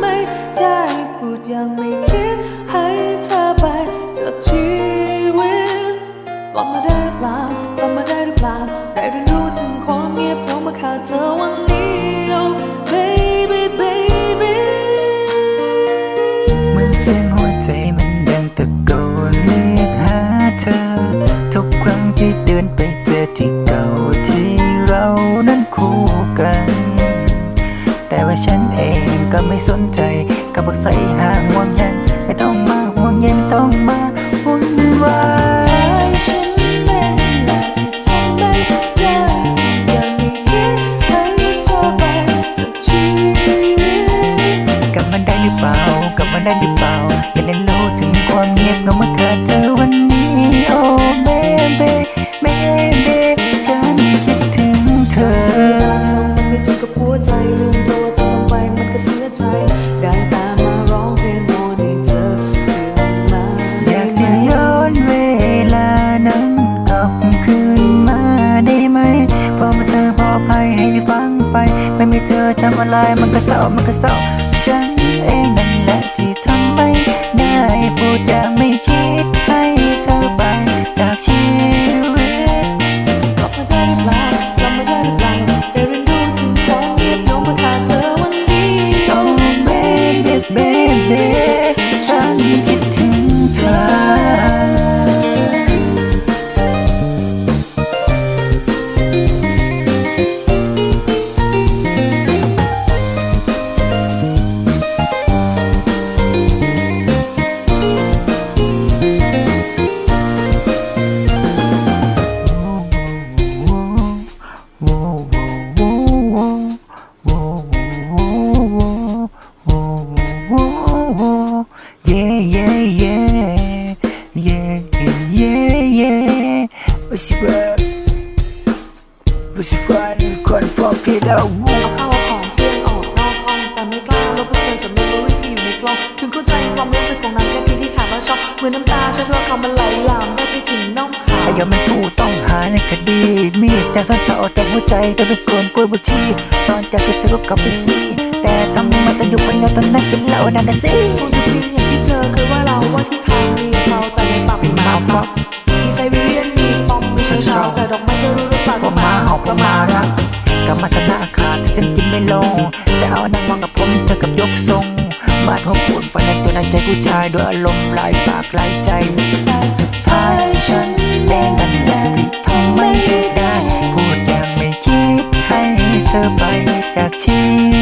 ไม่ได้พูดอย่างไม่คิดให้เธอไปจากชีวิตกลับมาได้หรือเปล่า แต่ว่าฉันเองก็ไม่สนใจก็บอกใส่ห่างห่วงยันไม่ต้องมาห่วงเย็นไม่ต้องมาวุ่นวายฉันเองแหละที่ทำไม่ได้ยังไม่คิดให้เธอไปจากชีวิตกลับมาได้หรือเปล่ากลับมาได้หรือเปล่าไม่ได้รู้ถึงความเงียบเหงาเมื่อขาดเจอวันนี้ ไม่มีเธอทำอะไรมันก็เศร้ามันก็เศร้า yeah. What's your word? What's your fun? Confirm it out. เอาข้าของเพื่อนออกนอกห้องแต่ไม่กล้าลบเพราะเธอจะไม่รู้วิธีอยู่ในกล้องถึงเข้าใจความรู้สึกของนางแค่ที่ที่ขาดแล้วช็อกเหมือนน้ำตาฉันรักเขามันไหลหลามได้ไปถึงน่องขาอายอมเป็นผู้ต้องหาในคดี มีดแต่ซ่นเต่าแต่หัวใจโดนเป็นคนกล้วยบุชีตอนจากคือเธอก็กลับไปสิแต่ทำไมต้องอยู่คนเดียวตอนนั้นกินเหล้านั่นน่ะสิคงจะจริงอย่างที่เธอเคยว่า ลงแต่เอานั่งมองกับผมเธอกับยกทรงบาดหัวปวดไปในตัวในใจผู้ชายด้วยอารมณ์หลายปากหลายใจแต่สุดท้ายฉันเองนั่นแหละที่ทำไม่ได้ พูดอย่างไม่คิดให้เธอไปจากชี